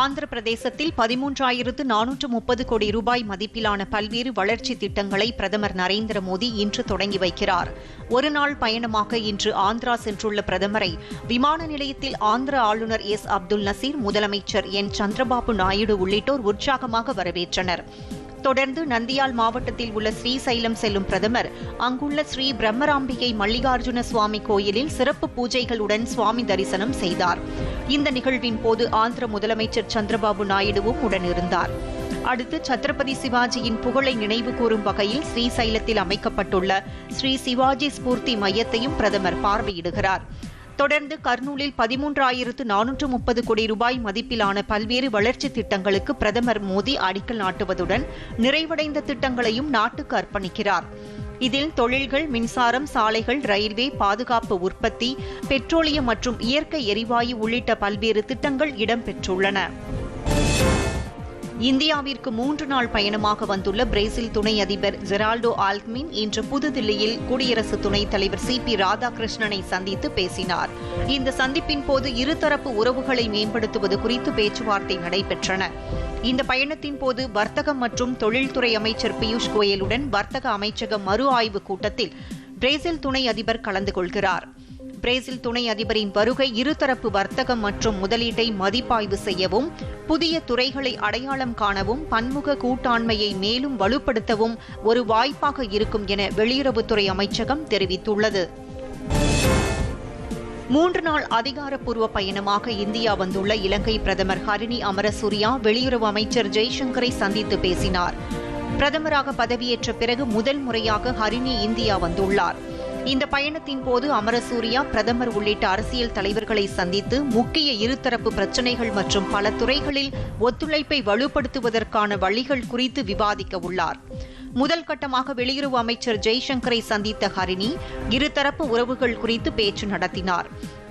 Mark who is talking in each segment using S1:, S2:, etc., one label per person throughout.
S1: ஆந்திர பிரதேசத்தில் பதிமூன்றாயிரத்து நானூற்று முப்பது கோடி ரூபாய் மதிப்பிலான பல்வேறு வளர்ச்சி திட்டங்களை பிரதமர் நரேந்திர மோடி இன்று தொடங்கி வைக்கிறார் ஒருநாள் பயணமாக இன்று ஆந்திரா சென்றுள்ள பிரதமரை விமான நிலையத்தில் ஆந்திர ஆளுநர் எஸ் அப்துல் நசீர் முதலமைச்சர் என் சந்திரபாபு நாயுடு உள்ளிட்டோர் உற்சாகமாக வரவேற்றனர் தொடர்ந்து நந்தியால் மாவட்டத்தில் உள்ள ஸ்ரீசைலம் செல்லும் பிரதமர் அங்குள்ள ஸ்ரீ பிரம்மராம்பிகை மல்லிகார்ஜுன சுவாமி கோயிலில் சிறப்பு பூஜைகளுடன் சுவாமி தரிசனம் செய்தார் இந்த நிகழ்வின் போது ஆந்திர முதலமைச்சர் சந்திரபாபு நாயுடுவும் உடனிருந்தார் அடுத்து சத்ரபதி சிவாஜியின் புகழை நினைவு கூறும் வகையில் ஸ்ரீசைலத்தில் அமைக்கப்பட்டுள்ள ஸ்ரீ சிவாஜி ஸ்பூர்த்தி மையத்தையும் பிரதமர் பார்வையிடுகிறார் தொடர்ந்து கர்னூலில் பதிமூன்றாயிரத்து நானூற்று முப்பது கோடி ரூபாய் மதிப்பிலான பல்வேறு வளர்ச்சி திட்டங்களுக்கு பிரதமர் மோடி அடிக்கல் நாட்டுவதுடன் நிறைவடைந்த திட்டங்களையும் நாட்டுக்கு அர்ப்பணிக்கிறார் இதில் தொழில்கள் மின்சாரம் சாலைகள் ரயில்வே பாதுகாப்பு உற்பத்தி பெட்ரோலியம் மற்றும் இயற்கை எரிவாயு உள்ளிட்ட பல்வேறு திட்டங்கள் இடம்பெற்றுள்ளன இந்தியாவிற்கு மூன்று நாள் பயணமாக வந்துள்ள பிரேசில் துணை அதிபர் ஜெரால்டோ ஆல்க்மின் இன்று புதுதில்லியில் குடியரசு துணைத் தலைவர் சி பி ராதாகிருஷ்ணனை சந்தித்து பேசினார் இந்த சந்திப்பின் போது இருதரப்பு உறவுகளை மேம்படுத்துவது குறித்து பேச்சுவார்த்தை நடைபெற்றன இந்த பயணத்தின் போது வர்த்தகம் மற்றும் தொழில்துறை அமைச்சர் பியூஷ் கோயலுடன் வர்த்தக அமைச்சக மறு ஆய்வு கூட்டத்தில் பிரேசில் துணை அதிபர் கலந்து கொள்கிறார் பிரேசில் துணை அதிபரின் வருகை இருதரப்பு வர்த்தகம் மற்றும் முதலீட்டை மதிப்பாய்வு செய்யவும் புதிய துறைகளை அடையாளம் காணவும் பன்முக கூட்டாண்மையை மேலும் வலுப்படுத்தவும் ஒரு வாய்ப்பாக இருக்கும் என வெளியுறவுத்துறை அமைச்சகம் தெரிவித்துள்ளது மூன்று நாள் அதிகாரப்பூர்வ பயணமாக இந்தியா வந்துள்ள இலங்கை பிரதமர் ஹரிணி அமரசூரியா வெளியுறவு அமைச்சர் ஜெய்சங்கரை சந்தித்து பேசினார் பிரதமராக பதவியேற்ற பிறகு முதல் முறையாக ஹரிணி இந்தியா வந்துள்ளார் இந்த பயணத்தின் போது அமரசூரியா பிரதமர் உள்ளிட்ட அரசியல் தலைவர்களை சந்தித்து முக்கிய இருதரப்பு பிரச்சினைகள் மற்றும் பல துறைகளில் ஒத்துழைப்பை வலுப்படுத்துவதற்கான வழிகள் குறித்து விவாதிக்க உள்ளார் முதல் கட்டமாக வெளியுறவு அமைச்சர் ஜெய்சங்கரை சந்தித்த ஹரிணி இருதரப்பு உறவுகள் குறித்து பேச்சு நடத்தினார்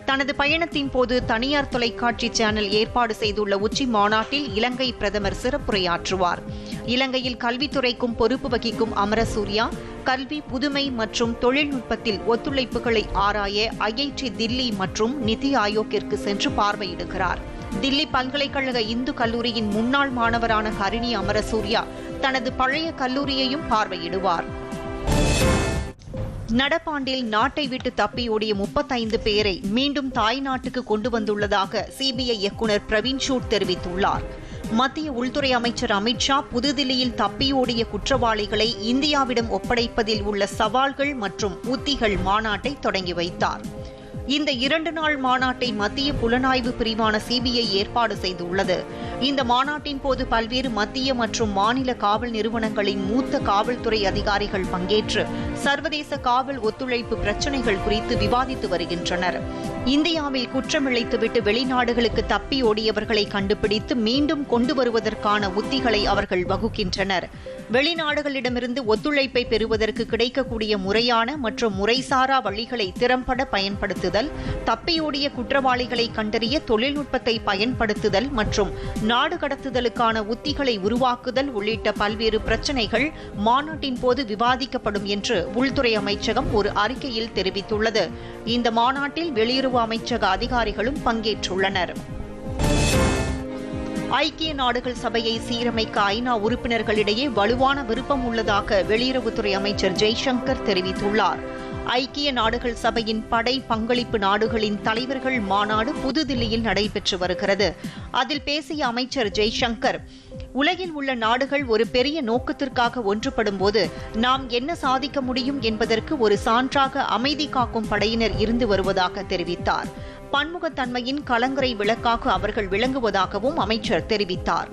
S1: தனது பயணத்தின் போது தனியார் தொலைக்காட்சி சேனல் ஏற்பாடு செய்துள்ள உச்சி மாநாட்டில் இலங்கை பிரதமர் சிறப்புரையாற்றுவார் இலங்கையில் கல்வித்துறைக்கும் பொறுப்பு வகிக்கும் அமரசூர்யா கல்வி புதுமை மற்றும் தொழில்நுட்பத்தில் ஒத்துழைப்புகளை ஆராய ஐஐடி தில்லி மற்றும் நிதி ஆயோக்கிற்கு சென்று பார்வையிடுகிறார் தில்லி பல்கலைக்கழக இந்து கல்லூரியின் முன்னாள் மாணவரான ஹரிணி அமரசூர்யா தனது பழைய கல்லூரியையும் பார்வையிடுவார் நடப்பாண்டில் நாட்டை விட்டு தப்பியோடிய முப்பத்தைந்து பேரை மீண்டும் தாய்நாட்டுக்கு கொண்டு வந்துள்ளதாக சிபிஐ இயக்குநர் பிரவீன் ஷூட் தெரிவித்துள்ளார் மத்திய உள்துறை அமைச்சர் அமித்ஷா புதுதில்லியில் தப்பியோடிய குற்றவாளிகளை இந்தியாவிடம் ஒப்படைப்பதில் உள்ள சவால்கள் மற்றும் உத்திகள் மாநாட்டை தொடங்கி வைத்தார் இந்த இரண்டு நாள் மாநாட்டை மத்திய புலனாய்வு பிரிவான சிபிஐ ஏற்பாடு செய்துள்ளது இந்த மாநாட்டின் போது பல்வேறு மத்திய மற்றும் மாநில காவல் நிறுவனங்களின் மூத்த காவல்துறை அதிகாரிகள் பங்கேற்று சர்வதேச காவல் ஒத்துழைப்பு பிரச்சினைகள் குறித்து விவாதித்து வருகின்றனர் இந்தியாவில் குற்றமிழைத்துவிட்டு வெளிநாடுகளுக்கு தப்பி ஓடியவர்களை கண்டுபிடித்து மீண்டும் கொண்டு வருவதற்கான உத்திகளை அவர்கள் வகுக்கின்றனர் வெளிநாடுகளிடமிருந்து ஒத்துழைப்பை பெறுவதற்கு கிடைக்கக்கூடிய முறையான மற்றும் முறைசாரா வழிகளை திறம்பட பயன்படுத்துதல் தப்பியோடிய குற்றவாளிகளை கண்டறிய தொழில்நுட்பத்தை பயன்படுத்துதல் மற்றும் நாடு கடத்துதலுக்கான உத்திகளை உருவாக்குதல் உள்ளிட்ட பல்வேறு பிரச்சினைகள் மாநாட்டின் போது விவாதிக்கப்படும் என்று உள்துறை அமைச்சகம் ஒரு அறிக்கையில் தெரிவித்துள்ளது இந்த மாநாட்டில் வெளியுறவு அமைச்சக அதிகாரிகளும் பங்கேற்றுள்ளனர் ஐக்கிய நாடுகள் சபையை சீரமைக்க ஐநா உறுப்பினர்களிடையே வலுவான விருப்பம் உள்ளதாக வெளியுறவுத்துறை அமைச்சர் ஜெய்சங்கர் தெரிவித்துள்ளார் ஐக்கிய நாடுகள் சபையின் படை பங்களிப்பு நாடுகளின் தலைவர்கள் மாநாடு புதுதில்லியில் நடைபெற்று வருகிறது அதில் பேசிய அமைச்சர் ஜெய்சங்கர் உலகில் உள்ள நாடுகள் ஒரு பெரிய நோக்கத்திற்காக ஒன்றுபடும் போது நாம் என்ன சாதிக்க முடியும் என்பதற்கு ஒரு சான்றாக அமைதி காக்கும் படையினர் இருந்து வருவதாக தெரிவித்தார் பன்முகத்தன்மையின் கலங்கரை விளக்காக அவர்கள் விளங்குவதாகவும் அமைச்சர் தெரிவித்தார்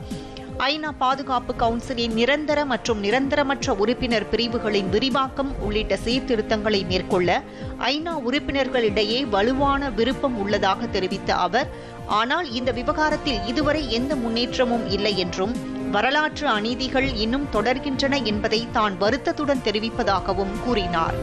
S1: ஐநா பாதுகாப்பு கவுன்சிலின் நிரந்தர மற்றும் நிரந்தரமற்ற உறுப்பினர் பிரிவுகளின் விரிவாக்கம் உள்ளிட்ட சீர்திருத்தங்களை மேற்கொள்ள ஐநா உறுப்பினர்களிடையே வலுவான விருப்பம் உள்ளதாக தெரிவித்த அவர் ஆனால் இந்த விவகாரத்தில் இதுவரை எந்த முன்னேற்றமும் இல்லை என்றும் வரலாற்று அநீதிகள் இன்னும் தொடர்கின்றன என்பதை தான் வருத்தத்துடன் தெரிவிப்பதாகவும் கூறினார்